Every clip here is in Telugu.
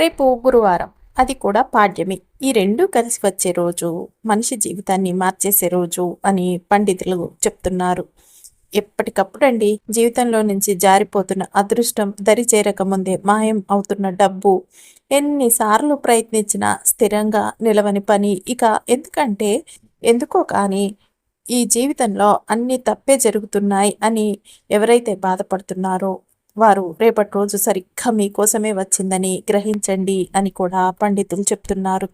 రేపు గురువారం అది కూడా పాడ్యమి. ఈ రెండు కలిసి వచ్చే రోజు మనిషి జీవితాన్ని మార్చేసే రోజు అని పండితులు చెప్తున్నారు. ఎప్పటికప్పుడు అండి జీవితంలో నుంచి జారిపోతున్న అదృష్టం దరి చేరకముందే మాయం అవుతున్న డబ్బు. ఎన్నిసార్లు ప్రయత్నించినా స్థిరంగా నిలవని పని. ఇక ఎందుకంటే ఎందుకో కానీ ఈ జీవితంలో అన్ని తప్పే జరుగుతున్నాయి అని ఎవరైతే బాధపడుతున్నారో వారు రేపటి రోజు సరిగ్గా మీకోసమే వచ్చిందని గ్రహించండి అని కూడా పండితులు చెప్తున్నారు.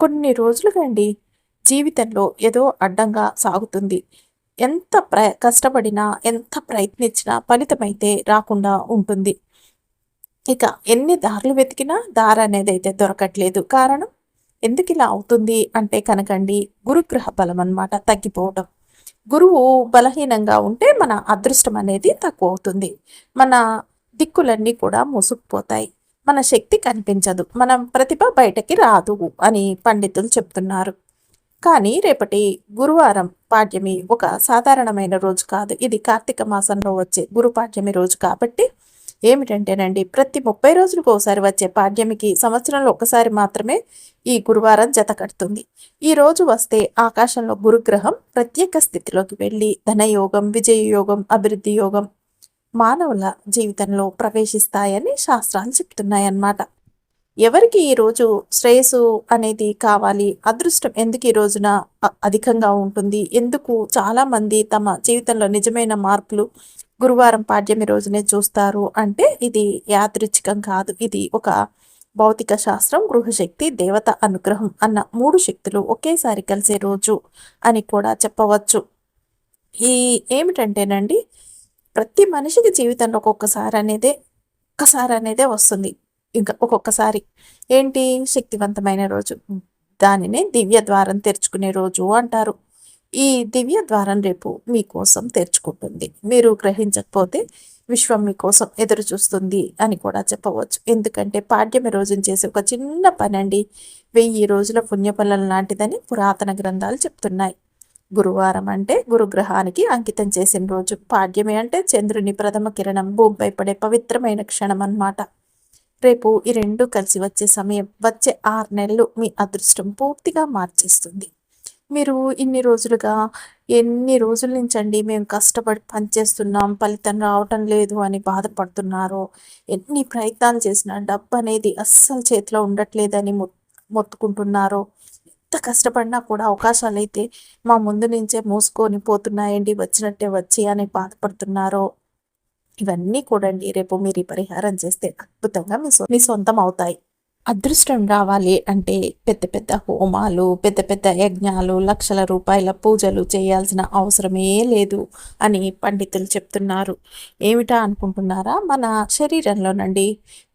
కొన్ని రోజులుగా అండి జీవితంలో ఏదో అడ్డంగా సాగుతుంది. ఎంత ప్ర కష్టపడినా ఎంత ప్రయత్నించినా ఫలితమైతే రాకుండా ఉంటుంది. ఇక ఎన్ని దారులు వెతికినా దారి అనేది అయితే దొరకట్లేదు. కారణం? ఎందుకు ఇలా అవుతుంది? అంటే కనకండి గురుగ్రహ బలం అన్నమాట తగ్గిపోవడం. గురువు బలహీనంగా ఉంటే మన అదృష్టం అనేది తక్కువ అవుతుంది. మన దిక్కులన్నీ కూడా మూసుకుపోతాయి. మన శక్తి కనిపించదు. మన ప్రతిభ బయటకి రాదు అని పండితులు చెప్తున్నారు. కానీ రేపటి గురువారం పాడ్యమి ఒక సాధారణమైన రోజు కాదు. ఇది కార్తీక మాసంలో వచ్చే గురు పాడ్యమి రోజు కాబట్టి ఏమిటంటేనండి ప్రతి ముప్పై రోజులకు ఒకసారి వచ్చే పాడ్యమికి సంవత్సరంలో ఒకసారి మాత్రమే ఈ గురువారం జత కడుతుంది. ఈ రోజు వస్తే ఆకాశంలో గురుగ్రహం ప్రత్యేక స్థితిలోకి వెళ్ళి ధనయోగం విజయయోగం అభివృద్ధి యోగం మానవుల జీవితంలో ప్రవేశిస్తాయని శాస్త్రాలు చెప్తున్నాయన్నమాట. ఎవరికి ఈరోజు శ్రేయస్సు అనేది కావాలి? అదృష్టం ఎందుకు ఈ రోజున అధికంగా ఉంటుంది? ఎందుకు చాలామంది తమ జీవితంలో నిజమైన మార్పులు గురువారం పాడ్యమి రోజునే చూస్తారు అంటే ఇది యాదృచ్ఛికం కాదు. ఇది ఒక భౌతిక శాస్త్రం గృహశక్తి దేవత అనుగ్రహం అన్న మూడు శక్తులు ఒకేసారి కలిసే రోజు అని కూడా చెప్పవచ్చు. ఈ ఏమిటంటేనండి ప్రతి మనిషికి జీవితంలో ఒక్కొక్కసారి అనేదే ఒక్కసారి అనేదే వస్తుంది. ఇంకా ఒక్కొక్కసారి ఏంటి? శక్తివంతమైన రోజు. దానినే దివ్య ద్వారం తెరుచుకునే రోజు అంటారు. ఈ దివ్య ద్వారం రేపు మీకోసం తెరుచుకుంటుంది. మీరు గ్రహించకపోతే విశ్వం మీకోసం ఎదురు చూస్తుంది అని కూడా చెప్పవచ్చు. ఎందుకంటే పాడ్యమి రోజున చేసే ఒక చిన్న పని అండి వెయ్యి రోజుల పుణ్యఫలం లాంటిదని పురాతన గ్రంథాలు చెప్తున్నాయి. గురువారం అంటే గురుగ్రహానికి అంకితం చేసిన రోజు. పాడ్యమి అంటే చంద్రుని ప్రథమ కిరణం భూమిపై పడే పవిత్రమైన క్షణం అన్నమాట. రేపు ఈ రెండు కలిసి వచ్చే సమయం వచ్చే ఆరు నెలలు మీ అదృష్టం పూర్తిగా మార్చేస్తుంది. మీరు ఇన్ని రోజులుగా ఎన్ని రోజుల నుంచి అండి మేము కష్టపడి పనిచేస్తున్నాం ఫలితం రావటం లేదు అని బాధపడుతున్నారో ఎన్ని ప్రయత్నాలు చేసినా డబ్బు అనేది అస్సలు చేతిలో ఉండట్లేదని మొత్తుకుంటున్నారో ఎంత కష్టపడినా కూడా అవకాశాలు అయితే మా ముందు నుంచే మూసుకొని పోతున్నాయండి వచ్చినట్టే వచ్చి అని బాధపడుతున్నారో. ఇవన్నీ కూడా అండి రేపు మీరు పరిహారం చేస్తే అద్భుతంగా మీ సొంతం అవుతాయి. అదృష్టం రావాలి అంటే పెద్ద పెద్ద హోమాలు పెద్ద పెద్ద యజ్ఞాలు లక్షల రూపాయల పూజలు చేయాల్సిన అవసరమే లేదు అని పండితులు చెప్తున్నారు. ఏమిటా అనుకుంటున్నారా? మన శరీరంలోనండి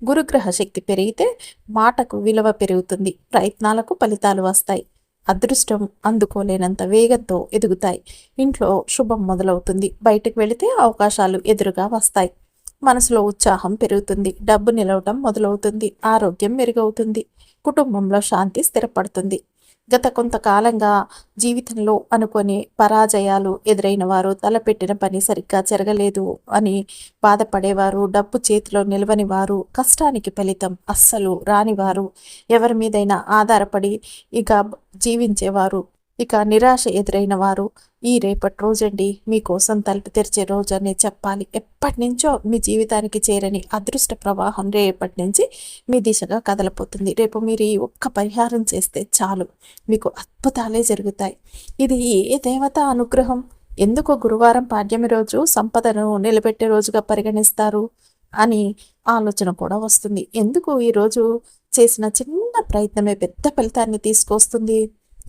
గురుగ్రహ శక్తి పెరిగితే మాటకు విలువ పెరుగుతుంది ప్రయత్నాలకు ఫలితాలు వస్తాయి. అదృష్టం అందుకోలేనంత వేగంతో ఎదుగుతాయి. ఇంట్లో శుభం మొదలవుతుంది. బయటకు వెళితే అవకాశాలు ఎదురుగా వస్తాయి. మనసులో ఉత్సాహం పెరుగుతుంది డబ్బు నిలవటం మొదలవుతుంది ఆరోగ్యం మెరుగవుతుంది కుటుంబంలో శాంతి స్థిరపడుతుంది. గత కొంతకాలంగా జీవితంలో అనుకొని పరాజయాలు ఎదురైన వారు తలపెట్టిన పని సరిగ్గా జరగలేదు అని బాధపడేవారు డబ్బు చేతిలో నిలవని వారు కష్టానికి ఫలితం అస్సలు రానివారు ఎవరి మీదైనా ఆధారపడి ఇక జీవించేవారు ఇక నిరాశ ఎదురైన వారు ఈ రేపటి రోజండి మీకోసం తలుపు తెరిచే రోజు అని చెప్పాలి. ఎప్పటి నుంచో మీ జీవితానికి చేరని అదృష్ట ప్రవాహం రేపటి నుంచి మీ దిశగా కదలపోతుంది. రేపు మీరు ఈ ఒక్క పరిహారం చేస్తే చాలు. మీకు అద్భుతాలే జరుగుతాయి. ఇది ఏ దేవత అనుగ్రహం? ఎందుకు గురువారం పాడ్యమి రోజు సంపదను నిలబెట్టే రోజుగా పరిగణిస్తారు? అని ఆలోచన కూడా వస్తుంది. ఎందుకు ఈరోజు చేసిన చిన్న ప్రయత్నమే పెద్ద ఫలితాన్ని తీసుకొస్తుంది?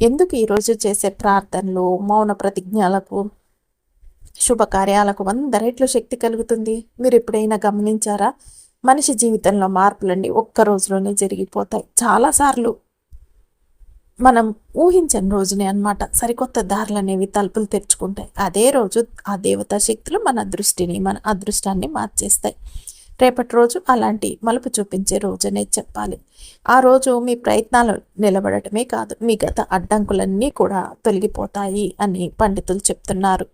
ఎందుకు ఈరోజు చేసే ప్రార్థనలు మౌన ప్రతిజ్ఞలకు శుభకార్యాలకు వంద రెట్లు శక్తి కలుగుతుంది? మీరు ఎప్పుడైనా గమనించారా? మనిషి జీవితంలో మార్పులన్నీ ఒక్క రోజులోనే జరిగిపోతాయి. చాలాసార్లు మనం ఊహించని రోజునే అనమాట సరికొత్త దారులు అనేవి తలుపులు తెరుచుకుంటాయి. అదే రోజు ఆ దేవతా శక్తులు మన దృష్టిని మన అదృష్టాన్ని మార్చేస్తాయి. రేపటి రోజు అలాంటి మలుపు చూపించే రోజనే చెప్పాలి. ఆ రోజు మీ ప్రయత్నాలు నిలబడటమే కాదు మీ గత అడ్డంకులన్నీ కూడా తొలగిపోతాయి అని పండితులు చెప్తున్నారు.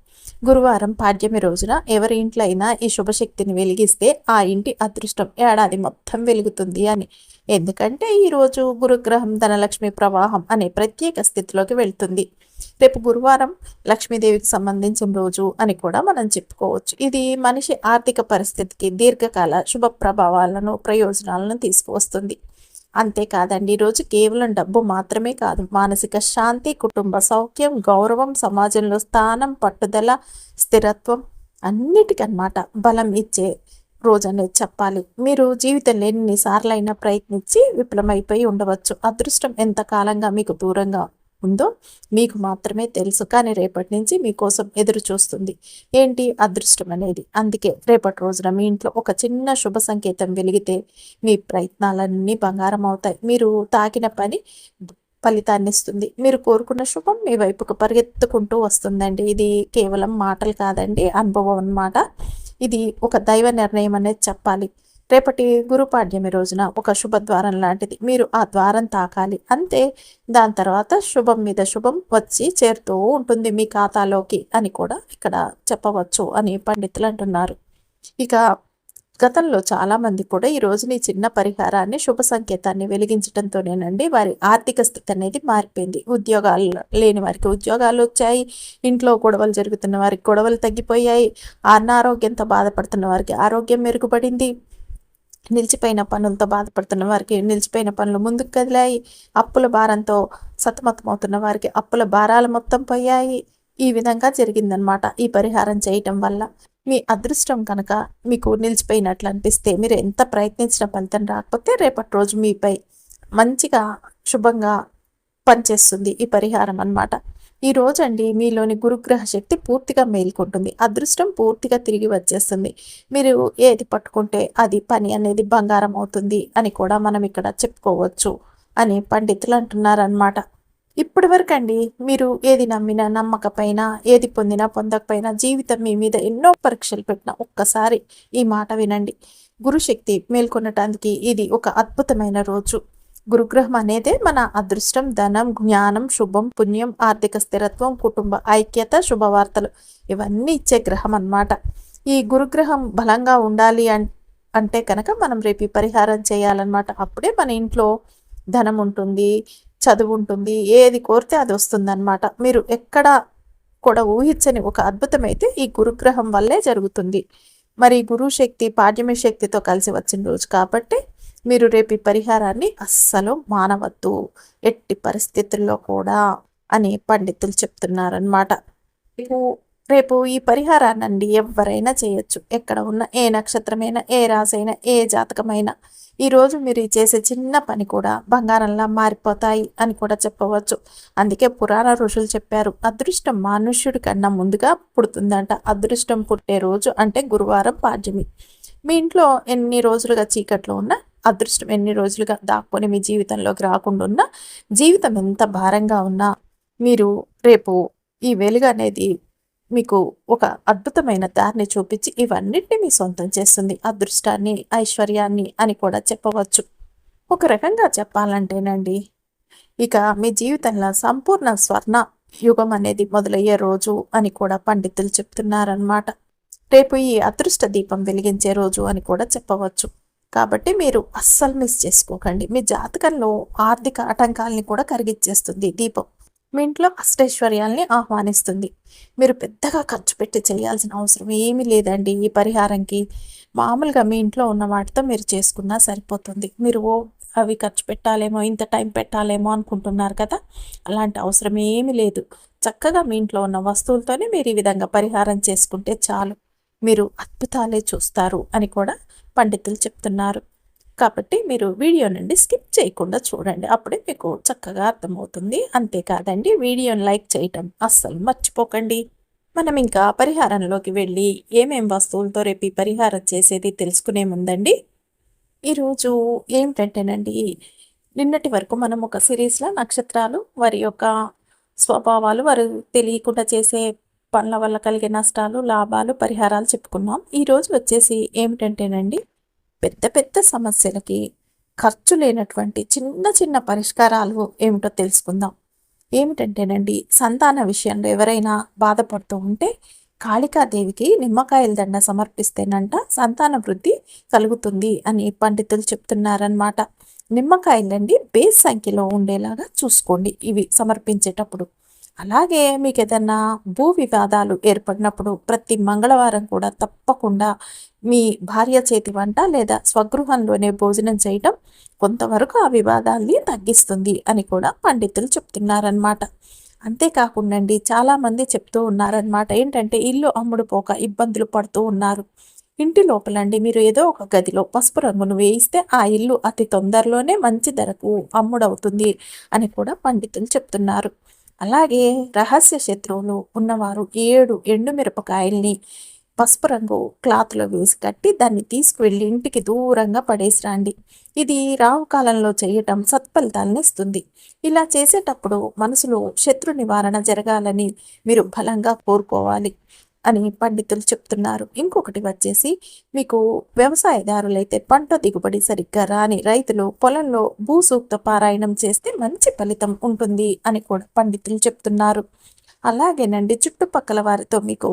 గురువారం పాడ్యమి రోజున ఎవరి ఇంట్లో అయినా ఈ శుభశక్తిని వెలిగిస్తే ఆ ఇంటి అదృష్టం ఏడాది మొత్తం వెలుగుతుంది అని. ఎందుకంటే ఈరోజు గురుగ్రహం ధనలక్ష్మి ప్రవాహం అనే ప్రత్యేక స్థితిలోకి వెళ్తుంది. రేపు గురువారం లక్ష్మీదేవికి సంబంధించిన రోజు అని కూడా మనం చెప్పుకోవచ్చు. ఇది మనిషి ఆర్థిక పరిస్థితికి దీర్ఘకాల శుభ ప్రభావాలను ప్రయోజనాలను తీసుకువస్తుంది. అంతేకాదండి. ఈరోజు కేవలం డబ్బు మాత్రమే కాదు మానసిక శాంతి కుటుంబ సౌఖ్యం గౌరవం సమాజంలో స్థానం పట్టుదల స్థిరత్వం అన్నిటికన్నమాట బలం ఇచ్చే రోజు అనేది చెప్పాలి. మీరు జీవితంలో ఎన్నిసార్లైనా ప్రయత్నించి విఫలమైపోయి ఉండవచ్చు. అదృష్టం ఎంత కాలంగా మీకు దూరంగా ఉందో మీకు మాత్రమే తెలుసు. కానీ రేపటి నుంచి మీకోసం ఎదురు చూస్తుంది. ఏంటి అదృష్టం అనేది? అందుకే రేపటి రోజున మీ ఇంట్లో ఒక చిన్న శుభ సంకేతం వెలిగితే మీ ప్రయత్నాలన్నీ బంగారం అవుతాయి. మీరు తాకిన పని ఫలితాన్ని ఇస్తుంది. మీరు కోరుకున్న శుభం మీ వైపుకు పరిగెత్తుకుంటూ వస్తుందండి. ఇది కేవలం మాటలు కాదండి అనుభవం అన్నమాట. ఇది ఒక దైవ నిర్ణయం అనేది చెప్పాలి. రేపటి గురుపాడ్యమి రోజున ఒక శుభ ద్వారం లాంటిది. మీరు ఆ ద్వారం తాకాలి. అంతే దాని తర్వాత శుభం మీద శుభం వచ్చి చేరుతూ ఉంటుంది మీ ఖాతాలోకి అని కూడా ఇక్కడ చెప్పవచ్చు అని పండితులు అంటున్నారు. ఇక గతంలో చాలామంది కూడా ఈ రోజుని చిన్న పరిహారాన్ని శుభ సంకేతాన్ని వెలిగించడంతోనేనండి వారి ఆర్థిక స్థితి అనేది మారిపోయింది. ఉద్యోగాలు లేని వారికి ఉద్యోగాలు వచ్చాయి. ఇంట్లో గొడవలు జరుగుతున్న వారికి గొడవలు తగ్గిపోయాయి. అనారోగ్యంతో బాధపడుతున్న వారికి ఆరోగ్యం మెరుగుపడింది. నిలిచిపోయిన పనులతో బాధపడుతున్న వారికి నిలిచిపోయిన పనులు ముందుకు కదిలాయి. అప్పుల భారంతో సతమతమవుతున్న వారికి అప్పుల భారాలు మొత్తం పోయాయి. ఈ విధంగా జరిగిందనమాట ఈ పరిహారం చేయటం వల్ల. మీ అదృష్టం కనుక మీకు నిలిచిపోయినట్లు అనిపిస్తే మీరు ఎంత ప్రయత్నించిన ఫలితం రాకపోతే రేపటి రోజు మీపై మంచిగా శుభంగా పనిచేస్తుంది ఈ పరిహారం అనమాట ఈ రోజండి మీలోని గురుగ్రహ శక్తి పూర్తిగా మేల్కొంటుంది. అదృష్టం పూర్తిగా తిరిగి వచ్చేస్తుంది. మీరు ఏది పట్టుకుంటే అది పని అనేది బంగారం అవుతుంది అని కూడా మనం ఇక్కడ చెప్పుకోవచ్చు అని పండితులు అంటున్నారనమాట ఇప్పటి వరకు అండి మీరు ఏది నమ్మినా నమ్మకపైన ఏది పొందినా పొందకపోయినా జీవితం మీ మీద ఎన్నో పరీక్షలు పెట్టిన ఒక్కసారి ఈ మాట వినండి. గురుశక్తి మేల్కొనటానికి ఇది ఒక అద్భుతమైన రోజు. గురుగ్రహం అనేదే మన అదృష్టం ధనం జ్ఞానం శుభం పుణ్యం ఆర్థిక స్థిరత్వం కుటుంబ ఐక్యత శుభవార్తలు. ఇవన్నీ ఇచ్చే గ్రహం అన్నమాట. ఈ గురుగ్రహం బలంగా ఉండాలి అంటే కనుక మనం రేపు పరిహారం చేయాలన్నమాట. అప్పుడే మన ఇంట్లో ధనం ఉంటుంది చదువు ఉంటుంది ఏది కోరితే అది వస్తుందన్నమాట. మీరు ఎక్కడ కూడా ఊహించని ఒక అద్భుతమైతే ఈ గురుగ్రహం వల్లే జరుగుతుంది. మరి గురు శక్తి పాడ్యమి శక్తితో కలిసి వచ్చిన రోజు కాబట్టి మీరు రేపు ఈ పరిహారాన్ని అస్సలు మానవద్దు. ఎట్టి పరిస్థితుల్లో కూడా అని పండితులు చెప్తున్నారనమాట రేపు ఈ పరిహారాన్ని ఎవరైనా చేయొచ్చు. ఎక్కడ ఉన్న ఏ నక్షత్రమైనా ఏ రాసైనా ఏ జాతకమైనా ఈరోజు మీరు చేసే చిన్న పని కూడా బంగారంలా మారిపోతాయి అని కూడా చెప్పవచ్చు. అందుకే పురాణ ఋషులు చెప్పారు అదృష్టం మనుష్యుడి కన్నా ముందుగా పుడుతుందంట. అదృష్టం పుట్టే రోజు అంటే గురువారం పాడ్యమి మీ ఇంట్లో ఎన్ని రోజులుగా చీకట్లో ఉన్నా అదృష్టం ఎన్ని రోజులుగా దాక్కొని మీ జీవితంలోకి రాకుండా ఉన్నా జీవితం ఎంత భారంగా ఉన్నా మీరు రేపు ఈ వెలుగు అనేది మీకు ఒక అద్భుతమైన దారిని చూపించి ఇవన్నిటిని మీ సొంతం చేస్తుంది. అదృష్టాన్ని ఐశ్వర్యాన్ని అని కూడా చెప్పవచ్చు. ఒక రకంగా చెప్పాలంటేనండి ఇక మీ జీవితంలో సంపూర్ణ స్వర్ణ యుగం అనేది మొదలయ్యే రోజు అని కూడా పండితులు చెప్తున్నారన్నమాట. రేపు ఈ అదృష్ట దీపం వెలిగించే రోజు అని కూడా చెప్పవచ్చు. కాబట్టి మీరు అస్సలు మిస్ చేసుకోకండి. మీ జాతకంలో ఆర్థిక ఆటంకాలని కూడా కరిగిచ్చేస్తుంది దీపం. మీ ఇంట్లో అష్టైశ్వర్యాల్ని ఆహ్వానిస్తుంది. మీరు పెద్దగా ఖర్చు పెట్టి చేయాల్సిన అవసరం ఏమీ లేదండి. ఈ పరిహారంకి మామూలుగా మీ ఇంట్లో ఉన్న వాటితో మీరు చేసుకున్నా సరిపోతుంది. మీరు ఓ అవి ఖర్చు పెట్టాలేమో ఇంత టైం పెట్టాలేమో అనుకుంటున్నారు కదా అలాంటి అవసరం ఏమీ లేదు. చక్కగా మీ ఇంట్లో ఉన్న వస్తువులతోనే మీరు ఈ విధంగా పరిహారం చేసుకుంటే చాలు. మీరు అద్భుతాలే చూస్తారు అని కూడా పండితులు చెప్తున్నారు. కాబట్టి మీరు వీడియో నుండి స్కిప్ చేయకుండా చూడండి. అప్పుడే మీకు చక్కగా అర్థమవుతుంది. అంతేకాదండి వీడియోని లైక్ చేయటం అస్సలు మర్చిపోకండి. మనం ఇంకా పరిహారంలోకి వెళ్ళి ఏమేం వస్తువులతో రేపు పరిహారం చేసేది తెలుసుకునే ముందండి. ఈరోజు ఏమిటంటేనండి నిన్నటి వరకు మనం ఒక సిరీస్లో నక్షత్రాలు వారి యొక్క స్వభావాలు వారు తెలియకుండా చేసే పనుల వల్ల కలిగే నష్టాలు లాభాలు పరిహారాలు చెప్పుకున్నాం. ఈరోజు వచ్చేసి ఏమిటంటేనండి పెద్ద పెద్ద సమస్యలకి ఖర్చు లేనటువంటి చిన్న చిన్న పరిష్కారాలు ఏమిటో తెలుసుకుందాం. ఏమిటంటేనండి సంతాన విషయంలో ఎవరైనా బాధపడుతూ ఉంటే కాళికాదేవికి నిమ్మకాయల దండ సమర్పిస్తేనంట సంతాన వృద్ధి కలుగుతుంది అని పండితులు చెప్తున్నారనమాట నిమ్మకాయలండి బేస్ సంఖ్యలో ఉండేలాగా చూసుకోండి ఇవి సమర్పించేటప్పుడు. అలాగే మీకు ఏదన్నా భూ వివాదాలు ఏర్పడినప్పుడు ప్రతి మంగళవారం కూడా తప్పకుండా మీ భార్య చేతి వంట లేదా స్వగృహంలోనే భోజనం చేయడం కొంతవరకు ఆ వివాదాల్ని తగ్గిస్తుంది అని కూడా పండితులు చెప్తున్నారనమాట అంతేకాకుండా అండి చాలామంది చెప్తూ ఉన్నారనమాట ఏంటంటే ఇల్లు అమ్ముడు పోక ఇబ్బందులు పడుతూ ఉన్నారు. ఇంటి లోపలండి మీరు ఏదో ఒక గదిలో పసుపు రంగును వేయిస్తే ఆ ఇల్లు అతి తొందరలోనే మంచి ధరకు అమ్ముడవుతుంది అని కూడా పండితులు చెప్తున్నారు. అలాగే రహస్య శత్రువులు ఉన్నవారు ఏడు ఎండుమిరపకాయల్ని పసుపు రంగు క్లాత్లో వేసి కట్టి దాన్ని తీసుకువెళ్ళి ఇంటికి దూరంగా పడేసి రండి ఇది రావు కాలంలో చేయటం సత్ఫలితాలను ఇస్తుంది. ఇలా చేసేటప్పుడు మనసులో శత్రు నివారణ జరగాలని మీరు బలంగా కోరుకోవాలి. అని పండితులు చెప్తున్నారు. ఇంకొకటి వచ్చేసి మీకు వ్యవసాయదారులైతే పంట దిగుబడి సరిగ్గా రాని రైతులు పొలంలో భూసూక్త పారాయణం చేస్తే మంచి ఫలితం ఉంటుంది అని కూడా పండితులు చెప్తున్నారు. అలాగేనండి చుట్టుపక్కల వారితో మీకు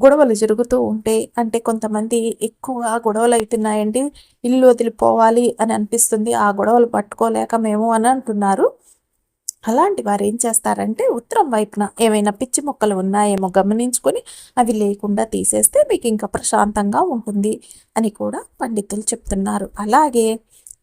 గొడవలు జరుగుతూ ఉంటే అంటే కొంతమంది ఎక్కువగా గొడవలు అవుతున్నాయండి ఇల్లు వదిలిపోవాలి అని అనిపిస్తుంది ఆ గొడవలు పట్టుకోలేక మేము అని అంటున్నారు. అలాంటి వారు ఏం చేస్తారంటే ఉత్తరం వైపున ఏమైనా పిచ్చి మొక్కలు ఉన్నాయేమో గమనించుకొని అవి లేకుండా తీసేస్తే మీకు ఇంకా ప్రశాంతంగా ఉంటుంది అని కూడా పండితులు చెప్తున్నారు. అలాగే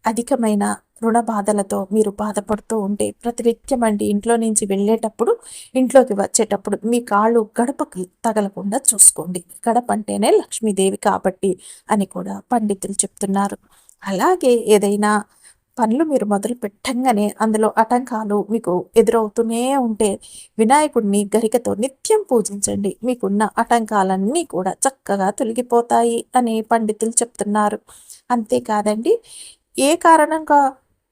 అధికమైన రుణ బాధలతో మీరు బాధపడుతూ ఉంటే ప్రతినిత్యం అండి ఇంట్లో నుంచి వెళ్ళేటప్పుడు ఇంట్లోకి వచ్చేటప్పుడు మీ కాళ్ళు గడపకి తగలకుండా చూసుకోండి. గడప అంటేనే లక్ష్మీదేవి కాబట్టి అని కూడా పండితులు చెప్తున్నారు. అలాగే ఏదైనా పనులు మీరు మొదలు పెట్టంగానే అందులో ఆటంకాలు మీకు ఎదురవుతూనే ఉంటే వినాయకుడిని గరికతో నిత్యం పూజించండి. మీకున్న ఆటంకాలన్నీ కూడా చక్కగా తొలగిపోతాయి అని పండితులు చెప్తున్నారు. అంతేకాదండి ఏ కారణంగా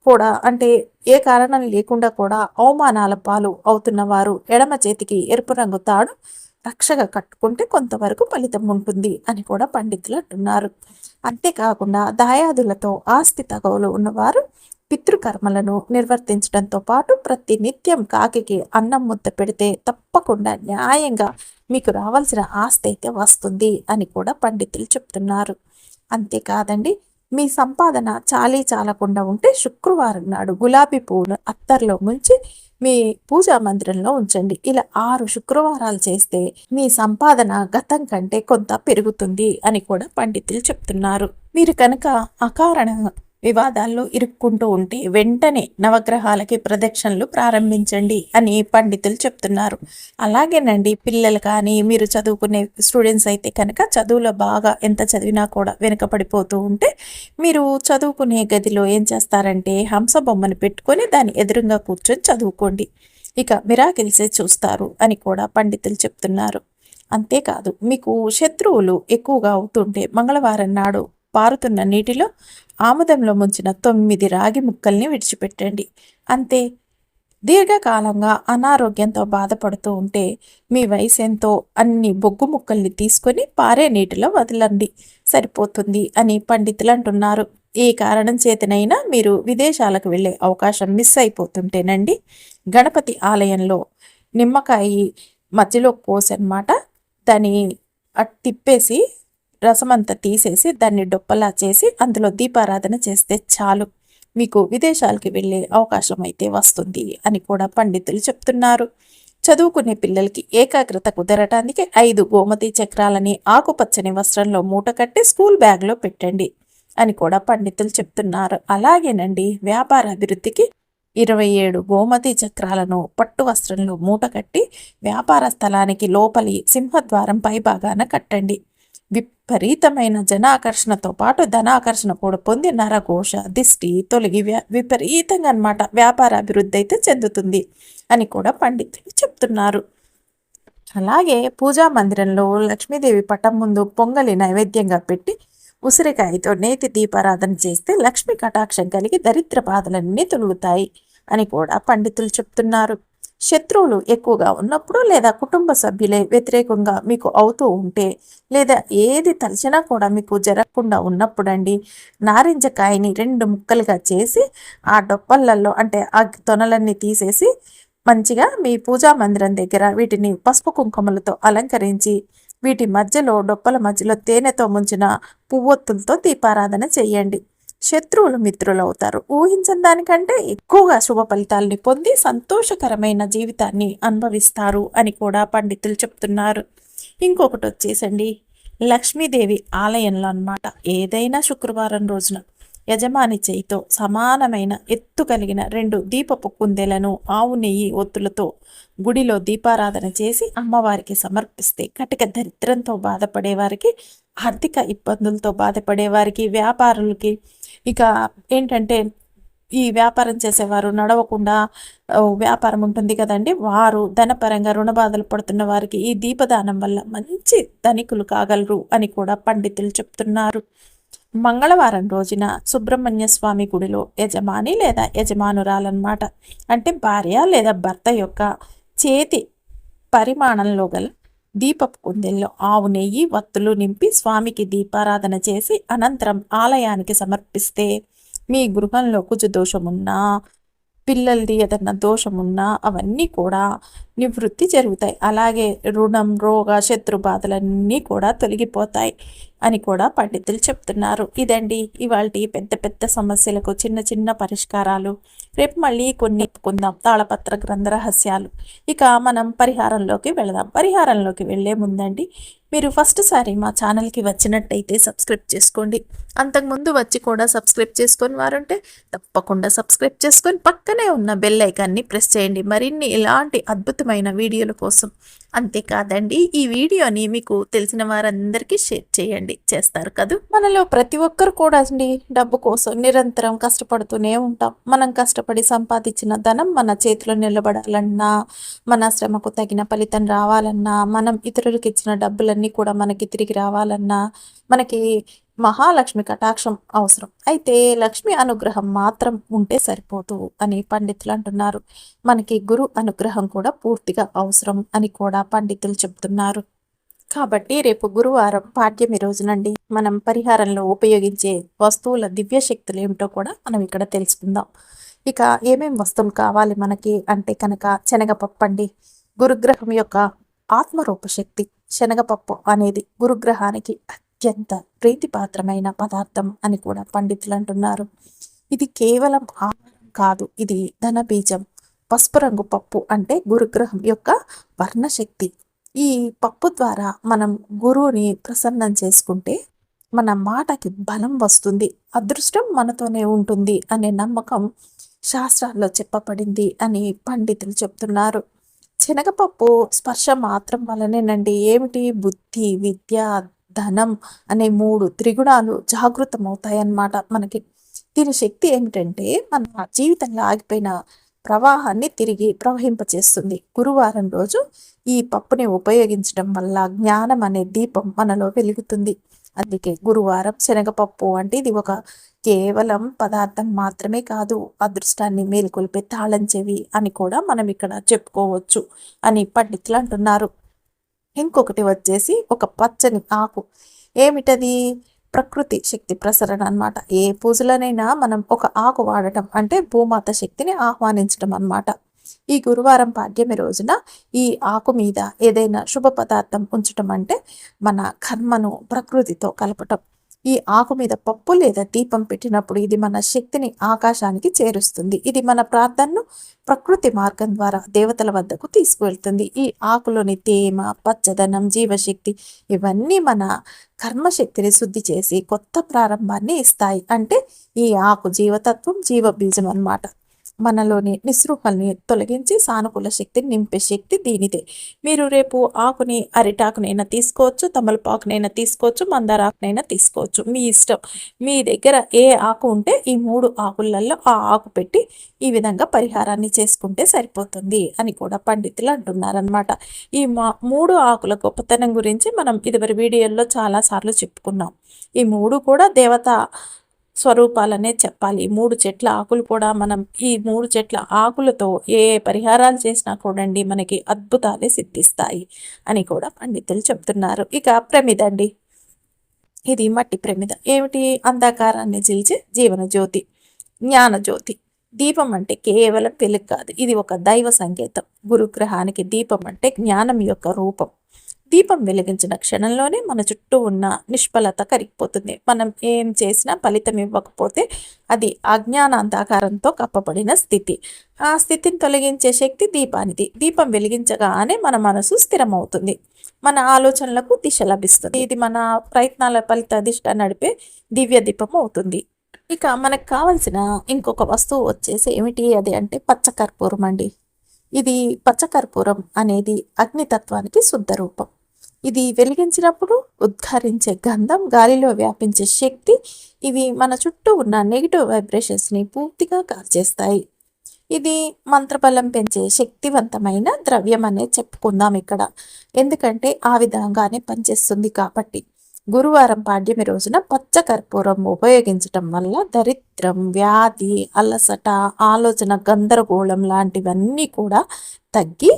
కూడా అంటే ఏ కారణం లేకుండా కూడా అవమానాల పాలు అవుతున్న వారు ఎడమ చేతికి ఎరుపు రంగు తాడు రక్షగా కట్టుకుంటే కొంతవరకు ఫలితం ఉంటుంది అని కూడా పండితులు అంటున్నారు. అంతేకాకుండా దాయాదులతో ఆస్తి తగవులు ఉన్నవారు పితృకర్మలను నిర్వర్తించడంతో పాటు ప్రతి నిత్యం కాకికి అన్నం ముద్ద పెడితే తప్పకుండా న్యాయంగా మీకు రావాల్సిన ఆస్తి అయితే వస్తుంది అని కూడా పండితులు చెప్తున్నారు. అంతేకాదండి మీ సంపాదన చాలీ చాలకుండా ఉంటే శుక్రవారం నాడు గులాబీ పువ్వును అత్తర్లో ముంచి మీ పూజా మందిరంలో ఉంచండి. ఇలా ఆరు శుక్రవారాలు చేస్తే మీ సంపాదన గతం కంటే కొంత పెరుగుతుంది అని కూడా పండితులు చెప్తున్నారు. మీరు కనుక అకారణ వివాదాల్లో ఇరుక్కుంటూ ఉంటే వెంటనే నవగ్రహాలకి ప్రదక్షిణలు ప్రారంభించండి అని పండితులు చెప్తున్నారు. అలాగేనండి పిల్లలు కానీ మీరు చదువుకునే స్టూడెంట్స్ అయితే కనుక చదువులో బాగా ఎంత చదివినా కూడా వెనుకపడిపోతూ ఉంటే మీరు చదువుకునే గదిలో ఏం చేస్తారంటే హంస బొమ్మను పెట్టుకొని దాని ఎదురుగా కూర్చొని చదువుకోండి. ఇక మిరాకిల్సే చూస్తారు అని కూడా పండితులు చెప్తున్నారు. అంతేకాదు మీకు శత్రువులు ఎక్కువగా అవుతుంటే మంగళవారం నాడు పారుతున్న నీటిలో ఆముదంలో ముంచిన తొమ్మిది రాగి ముక్కల్ని విడిచిపెట్టండి. అంతే. దీర్ఘకాలంగా అనారోగ్యంతో బాధపడుతూ ఉంటే మీ వయసు ఎంతో అన్ని బొగ్గు ముక్కల్ని తీసుకొని పారే నీటిలో వదలండి. సరిపోతుంది అని పండితులు అంటున్నారు. ఏ కారణం చేతనైనా మీరు విదేశాలకు వెళ్ళే అవకాశం మిస్ అయిపోతుంటేనండి. గణపతి ఆలయంలో నిమ్మకాయ మధ్యలో పోసనమాట దాన్ని తిప్పేసి రసమంతా తీసేసి దాన్ని డొప్పలా చేసి అందులో దీపారాధన చేస్తే చాలు. మీకు విదేశాలకి వెళ్ళే అవకాశం అయితే వస్తుంది అని కూడా పండితులు చెప్తున్నారు. చదువుకునే పిల్లలకి ఏకాగ్రత కుదరటానికి ఐదు గోమతి చక్రాలని ఆకుపచ్చని వస్త్రంలో మూట కట్టి స్కూల్ బ్యాగ్లో పెట్టండి అని కూడా పండితులు చెప్తున్నారు. అలాగేనండి వ్యాపార అభివృద్ధికి ఇరవై ఏడు గోమతి చక్రాలను పట్టు వస్త్రంలో మూట కట్టి వ్యాపార స్థలానికి లోపలి సింహద్వారం పైభాగాన కట్టండి. విపరీతమైన జనాకర్షణతో పాటు ధనాకర్షణ కూడా పొంది నరఘోష దిష్టి తొలగి విపరీతంగా అనమాట వ్యాపార అభివృద్ధి అయితే చెందుతుంది అని కూడా పండితులు చెప్తున్నారు. అలాగే పూజా మందిరంలో లక్ష్మీదేవి పటం ముందు పొంగలి నైవేద్యంగా పెట్టి ఉసిరికాయతో నేతి దీపారాధన చేస్తే లక్ష్మీ కటాక్షం కలిగి దరిద్ర బాధలన్నీ తొలుగుతాయి అని కూడా పండితులు చెప్తున్నారు. శత్రువులు ఎక్కువగా ఉన్నప్పుడు లేదా కుటుంబ సభ్యులే వ్యతిరేకంగా మీకు అవుతూ ఉంటే లేదా ఏది తలిచినా కూడా మీకు జరగకుండా ఉన్నప్పుడండి నారింజకాయని రెండు ముక్కలుగా చేసి ఆ డొప్పలలో అంటే ఆ తొనలన్నీ తీసేసి మంచిగా మీ పూజా మందిరం దగ్గర వీటిని పసుపు కుంకుమలతో అలంకరించి వీటి మధ్యలో డొప్పల మధ్యలో తేనెతో ముంచిన పువ్వొత్తులతో దీపారాధన చేయండి. శత్రువులు మిత్రులు అవుతారు ఊహించిన దానికంటే ఎక్కువగా శుభ ఫలితాలని పొంది సంతోషకరమైన జీవితాన్ని అనుభవిస్తారు అని కూడా పండితులు చెప్తున్నారు. ఇంకొకటి వచ్చేసండి. లక్ష్మీదేవి ఆలయంలో అన్నమాట. ఏదైనా శుక్రవారం రోజున యజమాని చేయితో సమానమైన ఎత్తు కలిగిన రెండు దీపపు కుందెలను ఆవు నెయ్యి ఒత్తులతో గుడిలో దీపారాధన చేసి అమ్మవారికి సమర్పిస్తే కటిక దరిద్రంతో బాధపడే వారికి ఆర్థిక ఇబ్బందులతో బాధపడే వారికి వ్యాపారులకి ఇక ఏంటంటే ఈ వ్యాపారం చేసేవారు నడవకుండా వ్యాపారం ఉంటుంది కదండి. వారు ధనపరంగా రుణ బాధలు పడుతున్న వారికి ఈ దీపదానం వల్ల మంచి ధనికులు కాగలరు అని కూడా పండితులు చెప్తున్నారు. మంగళవారం రోజున సుబ్రహ్మణ్య స్వామి గుడిలో యజమాని లేదా యజమానురాలన్నమాట. అంటే భార్య లేదా భర్త యొక్క చేతి పరిమాణంలో గల దీపపు కుందెల్లో ఆవు నెయ్యి వత్తులు నింపి స్వామికి దీపారాధన చేసి అనంతరం ఆలయానికి సమర్పిస్తే మీ గృహంలో కుజ దోషమున్నా పిల్లలది ఏదన్నా దోషమున్నా అవన్నీ కూడా నివృత్తి జరుగుతాయి. అలాగే రుణం రోగ శత్రు బాధలన్నీ కూడా తొలగిపోతాయి అని కూడా పండితులు చెప్తున్నారు. ఇదండి ఇవాళ పెద్ద పెద్ద సమస్యలకు చిన్న చిన్న పరిష్కారాలు. రేపు మళ్ళీ కొన్ని కొందాం తాళపత్ర గ్రంథ రహస్యాలు. ఇక మనం పరిహారంలోకి వెళదాం. పరిహారంలోకి వెళ్ళే ముందండి మీరు ఫస్ట్ సారి మా ఛానల్కి వచ్చినట్టయితే సబ్స్క్రైబ్ చేసుకోండి. అంతకుముందు వచ్చి కూడా సబ్స్క్రైబ్ చేసుకొని వారుంటే తప్పకుండా సబ్స్క్రైబ్ చేసుకొని పక్కనే ఉన్న బెల్ ఐకాన్ని ప్రెస్ చేయండి. మరిన్ని ఇలాంటి అద్భుతమైన వీడియోల కోసం. అంతేకాదండి ఈ వీడియోని మీకు తెలిసిన వారందరికీ షేర్ చేయండి. చేస్తారు కదా? మనలో ప్రతి ఒక్కరు కూడా అండి డబ్బు కోసం నిరంతరం కష్టపడుతూనే ఉంటాం. మనం కష్టపడి సంపాదించిన ధనం మన చేతిలో నిలబడాలన్నా మన శ్రమకు తగిన ఫలితం రావాలన్నా మనం ఇతరులకు ఇచ్చిన డబ్బులన్నీ కూడా మనకి తిరిగి రావాలన్నా మనకి మహాలక్ష్మి కటాక్షం అవసరం. అయితే లక్ష్మి అనుగ్రహం మాత్రం ఉంటే సరిపోదు అని పండితులు అంటున్నారు. మనకి గురు అనుగ్రహం కూడా పూర్తిగా అవసరం అని కూడా పండితులు చెబుతున్నారు. కాబట్టి రేపు గురువారం పాఠ్యం రోజునండి. మనం పరిహారంలో ఉపయోగించే వస్తువుల దివ్య శక్తులు ఏమిటో కూడా మనం ఇక్కడ తెలుసుకుందాం. ఇక ఏమేం వస్తువులు కావాలి మనకి? అంటే కనుక శనగపప్పు అండి. గురుగ్రహం యొక్క ఆత్మరూప శక్తి. శనగపప్పు అనేది గురుగ్రహానికి అత్యంత ప్రీతిపాత్రమైన పదార్థం అని కూడా పండితులు అంటున్నారు. ఇది కేవలం ఆహారం కాదు ఇది ధన బీజం పసుపు రంగు పప్పు అంటే గురుగ్రహం యొక్క వర్ణశక్తి. ఈ పప్పు ద్వారా మనం గురువుని ప్రసన్నం చేసుకుంటే మన మాటకి బలం వస్తుంది అదృష్టం మనతోనే ఉంటుంది అనే నమ్మకం శాస్త్రాల్లో చెప్పబడింది అని పండితులు చెప్తున్నారు. శనగపప్పు స్పర్శ మాత్రం వలనేనండి. ఏమిటి? బుద్ధి విద్య ధనం అనే మూడు త్రిగుణాలు జాగృతం అవుతాయన్నమాట మనకి. దీని శక్తి ఏమిటంటే మన జీవితంలో ఆగిపోయిన ప్రవాహాన్ని తిరిగి ప్రవహింపచేస్తుంది. గురువారం రోజు ఈ పప్పుని ఉపయోగించడం వల్ల జ్ఞానం అనే దీపం మనలో వెలుగుతుంది. అందుకే గురువారం శనగపప్పు అంటే ఇది ఒక కేవలం పదార్థం మాత్రమే కాదు అదృష్టాన్ని మేలుకొల్పే తాళం చెవి అని కూడా మనం ఇక్కడ చెప్పుకోవచ్చు అని పండితులు అంటున్నారు. ఇంకొకటి వచ్చేసి ఒక పచ్చని ఆకు. ఏమిటది? ప్రకృతి శక్తి ప్రసరణ అనమాట ఏ పూజలనైనా మనం ఒక ఆకు వాడటం అంటే భూమాత శక్తిని ఆహ్వానించడం అనమాట ఈ గురువారం పాడ్యమి రోజున ఈ ఆకు మీద ఏదైనా శుభ పదార్థం ఉంచటం అంటే మన కర్మను ప్రకృతితో కలపటం. ఈ ఆకు మీద పప్పు లేదా దీపం పెట్టినప్పుడు ఇది మన శక్తిని ఆకాశానికి చేరుస్తుంది. ఇది మన ప్రార్థనను ప్రకృతి మార్గం ద్వారా దేవతల వద్దకు తీసుకువెళ్తుంది. ఈ ఆకులోని తేమ పచ్చదనం జీవశక్తి ఇవన్నీ మన కర్మశక్తిని శుద్ధి చేసి కొత్త ప్రారంభాన్ని ఇస్తాయి. అంటే ఈ ఆకు జీవతత్వం జీవ బీజం అనమాట మనలోని నిస్పృహల్ని తొలగించి సానుకూల శక్తిని నింపే శక్తి దీనిదే. మీరు రేపు ఆకుని అరిటాకునైనా తీసుకోవచ్చు తమలపాకునైనా తీసుకోవచ్చు మందారాకునైనా తీసుకోవచ్చు. మీ ఇష్టం. మీ దగ్గర ఏ ఆకు ఉంటే ఈ మూడు ఆకులలో ఆ ఆకు పెట్టి ఈ విధంగా పరిహారాన్ని చేసుకుంటే సరిపోతుంది అని కూడా పండితులు అంటున్నారనమాట ఈ మా మూడు ఆకుల గొప్పతనం గురించి మనం ఇదివరి వీడియోల్లో చాలాసార్లు చెప్పుకున్నాం. ఈ మూడు కూడా దేవత స్వరూపాలనే చెప్పాలి. మూడు చెట్ల ఆకులు కూడా మనం ఈ మూడు చెట్ల ఆకులతో ఏ పరిహారాలు చేసినా కూడండి మనకి అద్భుతాలే సిద్ధిస్తాయి అని కూడా పండితులు చెప్తున్నారు ఇక ప్రమిద అండి ఇది మట్టి ప్రమిద. ఏమిటి? అంధకారాన్ని జీల్చే జీవన జ్యోతి జ్ఞాన జ్యోతి దీపం అంటే కేవలం వెలుగు కాదు. ఇది ఒక దైవ సంకేతం. గురుగ్రహానికి దీపం అంటే జ్ఞానం యొక్క రూపం. దీపం వెలిగించిన క్షణంలోనే మన చుట్టూ ఉన్న నిష్ఫలత కరిగిపోతుంది. మనం ఏం చేసినా ఫలితం ఇవ్వకపోతే అది అజ్ఞానాంధాకారంతో కప్పబడిన స్థితి. ఆ స్థితిని తొలగించే శక్తి దీపానిది. దీపం వెలిగించగానే మన మనసు స్థిరమవుతుంది. మన ఆలోచనలకు దిశ లభిస్తుంది. ఇది మన ప్రయత్నాల ఫలిత దిష్ట నడిపే దివ్య దీపం అవుతుంది. ఇక మనకు కావాల్సిన ఇంకొక వస్తువు వచ్చేసి ఏమిటి? అది అంటే పచ్చకర్పూరం అండి. ఇది పచ్చకర్పూరం అనేది అగ్నితత్వానికి శుద్ధ రూపం. ఇది వెలిగించినప్పుడు ఉద్ఘారించే గంధం గాలిలో వ్యాపించే శక్తి ఇవి మన చుట్టూ ఉన్న నెగిటివ్ వైబ్రేషన్స్ని పూర్తిగా కాల్చేస్తాయి. ఇది మంత్రబలం పెంచే శక్తివంతమైన ద్రవ్యం అనే చెప్పుకుందాం ఇక్కడ. ఎందుకంటే ఆ విధంగానే పనిచేస్తుంది కాబట్టి. గురువారం పాడ్యమి రోజున పచ్చ కర్పూరం ఉపయోగించటం వల్ల దరిద్రం వ్యాధి అలసట ఆలోచన గందరగోళం లాంటివన్నీ కూడా తగ్గి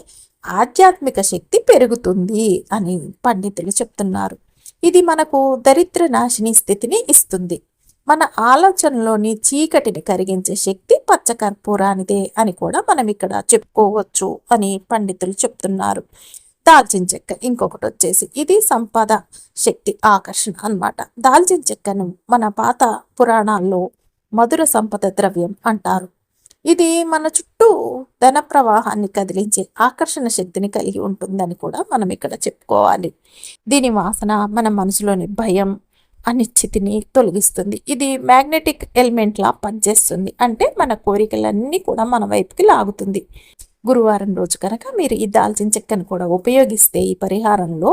ఆధ్యాత్మిక శక్తి పెరుగుతుంది అని పండితులు చెప్తున్నారు. ఇది మనకు దరిద్ర నాశిని స్థితిని ఇస్తుంది. మన ఆలోచనలోని చీకటిని కరిగించే శక్తి పచ్చకర్పూరానిదే అని కూడా మనం ఇక్కడ చెప్పుకోవచ్చు అని పండితులు చెప్తున్నారు. దాల్చిన చెక్క ఇంకొకటి వచ్చేసి ఇది సంపద శక్తి ఆకర్షణ అనమాట దాల్చిన చెక్కను మన పాత పురాణాల్లో మధుర సంపద ద్రవ్యం అంటారు. ఇది మన చుట్టూ ధన ప్రవాహాన్ని కదిలించే ఆకర్షణ శక్తిని కలిగి ఉంటుందని కూడా మనం ఇక్కడ చెప్పుకోవాలి. దీని వాసన మన మనసులోని భయం అనిశ్చితిని తొలగిస్తుంది. ఇది మ్యాగ్నెటిక్ ఎలిమెంట్లా పనిచేస్తుంది. అంటే మన కోరికలన్నీ కూడా మన వైపుకి లాగుతుంది. గురువారం రోజు కనుక మీరు ఈ దాల్చిన చెక్కను కూడా ఉపయోగిస్తే ఈ పరిహారంలో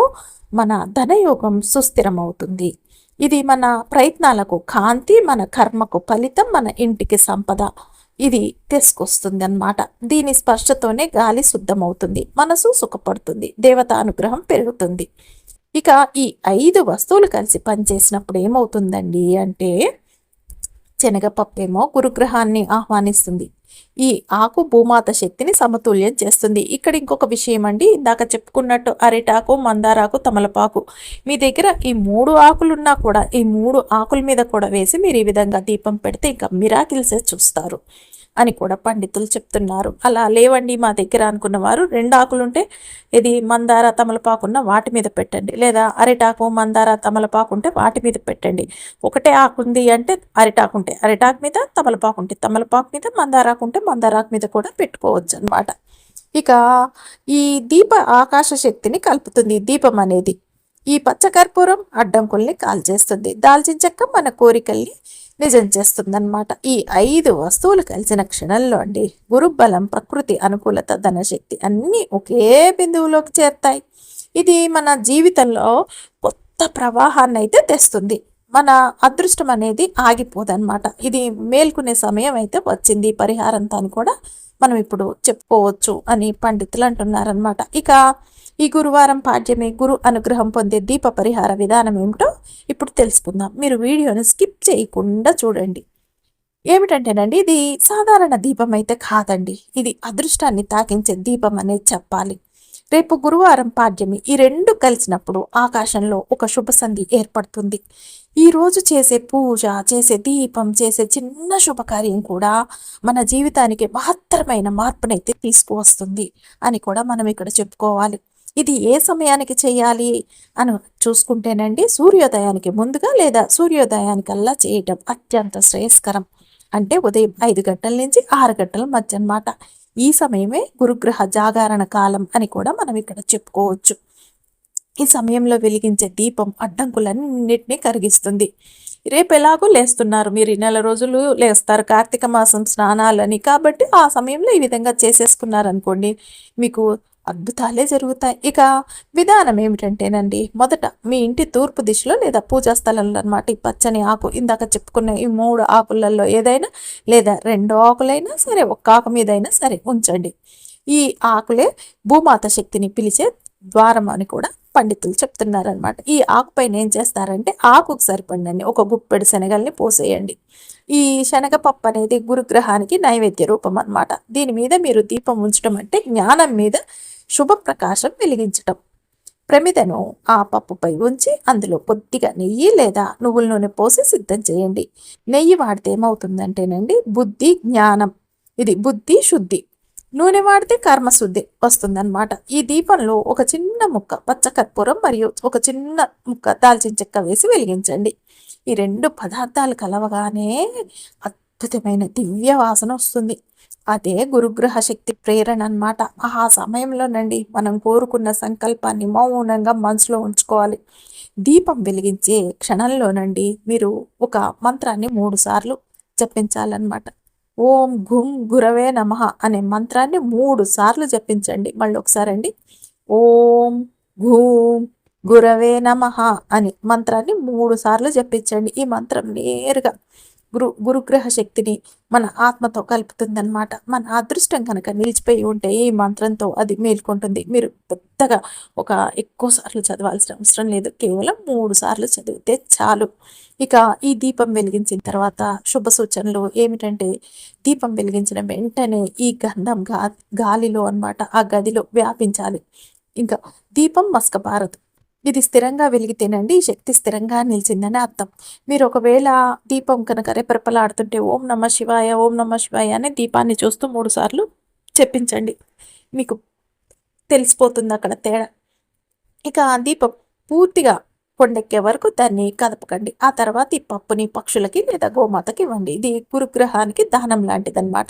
మన ధనయోగం సుస్థిరమవుతుంది. ఇది మన ప్రయత్నాలకు కాంతి మన కర్మకు ఫలితం మన ఇంటికి సంపద ఇది తీసుకొస్తుంది అన్నమాట దీని స్పర్శతోనే గాలి శుద్ధమవుతుంది. మనసు సుఖపడుతుంది. దేవత అనుగ్రహం పెరుగుతుంది. ఇక ఈ ఐదు వస్తువులు కలిసి పనిచేసినప్పుడు ఏమవుతుందండి అంటే శనగపప్పు ఏమో గురుగ్రహాన్ని ఆహ్వానిస్తుంది. ఈ ఆకు భూమాత శక్తిని సమతుల్యం చేస్తుంది. ఇక్కడ ఇంకొక విషయం అండి ఇందాక చెప్పుకున్నట్టు అరిటాకు మందారాకు తమలపాకు. మీ దగ్గర ఈ మూడు ఆకులున్నా కూడా ఈ మూడు ఆకుల మీద కూడా వేసి మీరు ఈ విధంగా దీపం పెడితే ఇంకా మిరాకిల్సే చూస్తారు. అని కూడా పండితులు చెప్తున్నారు. అలా లేవండి మా దగ్గర అనుకున్న వారు. రెండు ఆకులుంటే ఇది మందార తమలపాకు ఉన్న వాటి మీద పెట్టండి. లేదా అరిటాకు మందార తమలపాకు ఉంటే వాటి మీద పెట్టండి. ఒకటే ఆకు ఉంది అంటే అరిటాకు ఉంటే అరిటాకు మీద తమలపాకు ఉంటే తమలపాకు మీద మందారాకు ఉంటే మందారాకు మీద కూడా పెట్టుకోవచ్చు అనమాట ఇక ఈ దీప ఆకాశ శక్తిని కలుపుతుంది. దీపం అనేది ఈ పచ్చకర్పూరం అడ్డంకుల్ని కాల్చేస్తుంది. దాల్చిన చెక్క మన కోరికల్ని నిజం చేస్తుందన్నమాట. ఈ ఐదు వస్తువులు కలిసిన క్షణంలో అండి గురుబలం ప్రకృతి అనుకూలత ధనశక్తి అన్నీ ఒకే బిందువులోకి చేరుతాయి. ఇది మన జీవితంలో కొత్త ప్రవాహాన్ని అయితే తెస్తుంది. మన అదృష్టం అనేది ఆగిపోదన్నమాట. ఇది మేల్కొనే సమయం అయితే వచ్చింది. పరిహారంతో అని కూడా మనం ఇప్పుడు చెప్పుకోవచ్చు అని పండితులు అంటున్నారనమాట ఇక ఈ గురువారం పాఠ్యమే గురు అనుగ్రహం పొందే దీప పరిహార విధానం ఏమిటో ఇప్పుడు తెలుసుకుందాం. మీరు వీడియోను స్కిప్ చేయకుండా చూడండి. ఏమిటంటేనండి ఇది సాధారణ దీపం అయితే కాదండి. ఇది అదృష్టాన్ని తాకించే దీపం అనేది చెప్పాలి. రేపు గురువారం పాడ్యమి ఈ రెండు కలిసినప్పుడు ఆకాశంలో ఒక శుభ సంధి ఏర్పడుతుంది. ఈరోజు చేసే పూజ చేసే దీపం చేసే చిన్న శుభకార్యం కూడా మన జీవితానికి మహత్తరమైన మార్పునైతే తీసుకువస్తుంది అని కూడా మనం ఇక్కడ చెప్పుకోవాలి. ఇది ఏ సమయానికి చేయాలి అని చూసుకుంటేనండి సూర్యోదయానికి ముందుగా లేదా సూర్యోదయానికల్లా చేయటం అత్యంత శ్రేయస్కరం. అంటే ఉదయం ఐదు గంటల నుంచి ఆరు గంటల మధ్య అనమాట ఈ సమయమే గురుగ్రహ జాగరణ కాలం అని కూడా మనం ఇక్కడ చెప్పుకోవచ్చు. ఈ సమయంలో వెలిగించే దీపం అడ్డంకులన్నింటినీ కరిగిస్తుంది. రేపు ఎలాగో లేస్తున్నారు. మీరు ఈ నెల రోజులు లేస్తారు. కార్తీక మాసం స్నానాలని. కాబట్టి ఆ సమయంలో ఈ విధంగా చేసేసుకున్నారనుకోండి మీకు అద్భుతాలే జరుగుతాయి. ఇక విధానం ఏమిటంటేనండి మొదట మీ ఇంటి తూర్పు దిశలో లేదా పూజా స్థలంలో అనమాట ఈ పచ్చని ఆకు. ఇందాక చెప్పుకున్న ఈ మూడు ఆకులలో ఏదైనా లేదా రెండు ఆకులైనా సరే ఒక్క ఆకు మీదైనా సరే ఉంచండి. ఈ ఆకులే భూమాత శక్తిని పిలిచే ద్వారం అని కూడా పండితులు చెప్తున్నారనమాట ఈ ఆకుపైన ఏం చేస్తారంటే ఆకుకు సరిపడండి ఒక గుప్పెడు శనగల్ని పోసేయండి. ఈ శనగపప్పు అనేది గురుగ్రహానికి నైవేద్య రూపం అనమాట దీని మీద మీరు దీపం ఉంచడం అంటే జ్ఞానం మీద శుభప్రకాశం వెలిగించటం. ప్రమిదను ఆ పప్పుపై ఉంచి అందులో కొద్దిగా నెయ్యి లేదా నువ్వుల నూనె పోసి సిద్ధం చేయండి. నెయ్యి వాడితే ఏమవుతుందంటేనండి బుద్ధి జ్ఞానం. ఇది బుద్ధి శుద్ధి. నూనె వాడితే కర్మశుద్ధి వస్తుందన్నమాట. ఈ దీపంలో ఒక చిన్న ముక్క పచ్చ కర్పూరం మరియు ఒక చిన్న ముక్క దాల్చిన చెక్క వేసి వెలిగించండి. ఈ రెండు పదార్థాలు కలవగానే అద్భుతమైన దివ్య వాసన వస్తుంది. అదే గురుగ్రహ శక్తి ప్రేరణ అనమాట ఆ సమయంలోనండి మనం కోరుకున్న సంకల్పాన్ని మౌనంగా మనసులో ఉంచుకోవాలి. దీపం వెలిగించే క్షణంలోనండి మీరు ఒక మంత్రాన్ని మూడు సార్లు జపించాలన్నమాట. ఓం ఘుం గురవే నమ అనే మంత్రాన్ని మూడు సార్లు జపించండి. మళ్ళీ ఒకసారి అండి. ఓం ఘూం గురవే నమ అని మంత్రాన్ని మూడు సార్లు జపించండి. ఈ మంత్రం నేరుగా గురు గురుగ్రహ శక్తిని మన ఆత్మతో కలుపుతుందన్నమాట. మన అదృష్టం కనుక నిలిచిపోయి ఉంటే ఈ మంత్రంతో అది మేల్కొంటుంది. మీరు పెద్దగా ఒక ఎక్కువ సార్లు చదవాల్సిన అవసరం లేదు. కేవలం మూడు సార్లు చదివితే చాలు. ఇక ఈ దీపం వెలిగించిన తర్వాత శుభ సూచనలు ఏమిటంటే దీపం వెలిగించిన వెంటనే ఈ గంధం గా గాలిలో అనమాట ఆ గదిలో వ్యాపించాలి. ఇంకా దీపం మస్కబారదు ఇది స్థిరంగా వెలిగితేనండి ఈ శక్తి స్థిరంగా నిలిచిందని అర్థం. మీరు ఒకవేళ దీపం కనుక రెపరెపలాడుతుంటే ఓం నమ శివాయ ఓం నమ శివాయ అనే దీపాన్ని చూస్తూ మూడు సార్లు చెప్పించండి. మీకు తెలిసిపోతుంది అక్కడ తేడా. ఇక ఆ దీపం పూర్తిగా కొండెక్కే వరకు దాన్ని కదపకండి. ఆ తర్వాత ఈ పప్పుని పక్షులకి లేదా గోమాతకి ఇవ్వండి. ఇది గురుగ్రహానికి దానం లాంటిదన్నమాట.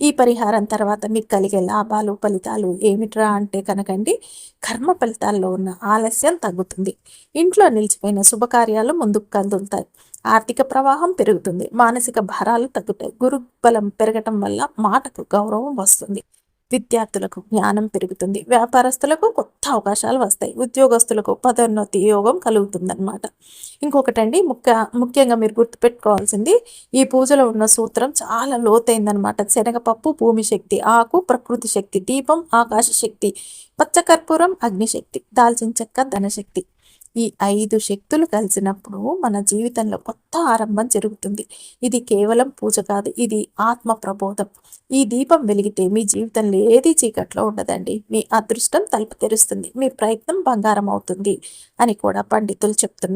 ఈ పరిహారం తర్వాత మీకు కలిగే లాభాలు ఫలితాలు ఏమిట్రా అంటే కనుకండి కర్మ ఫలితాల్లో ఉన్న ఆలస్యం తగ్గుతుంది. ఇంట్లో నిలిచిపోయిన శుభకార్యాలు ముందుకు కదులుతాయి. ఆర్థిక ప్రవాహం పెరుగుతుంది. మానసిక భారాలు తగ్గుతాయి. గురుబలం పెరగటం వల్ల మాటకు గౌరవం వస్తుంది. విద్యార్థులకు జ్ఞానం పెరుగుతుంది. వ్యాపారస్తులకు కొత్త అవకాశాలు వస్తాయి. ఉద్యోగస్తులకు పదోన్నతి యోగం కలుగుతుందన్నమాట. ఇంకొకటండి ముఖ్య ముఖ్యంగా మీరు గుర్తుపెట్టుకోవాల్సింది ఈ పూజలో ఉన్న సూత్రం చాలా లోతైందనమాట శనగపప్పు భూమి శక్తి ఆకు ప్రకృతి శక్తి దీపం ఆకాశ శక్తి పచ్చకర్పూరం అగ్నిశక్తి దాల్చిన చెక్క ధనశక్తి. ఈ ఐదు శక్తులు కలిసినప్పుడు మన జీవితంలో కొత్త ఆరంభం జరుగుతుంది. ఇది కేవలం పూజ కాదు ఇది ఆత్మ ప్రబోధం. ఈ దీపం వెలిగితే మీ జీవితంలో ఏది చీకట్లో ఉండదండి. మీ అదృష్టం తలుపు తెరుస్తుంది. మీ ప్రయత్నం బంగారం అవుతుంది అని కూడా పండితులు చెప్తున్నారు.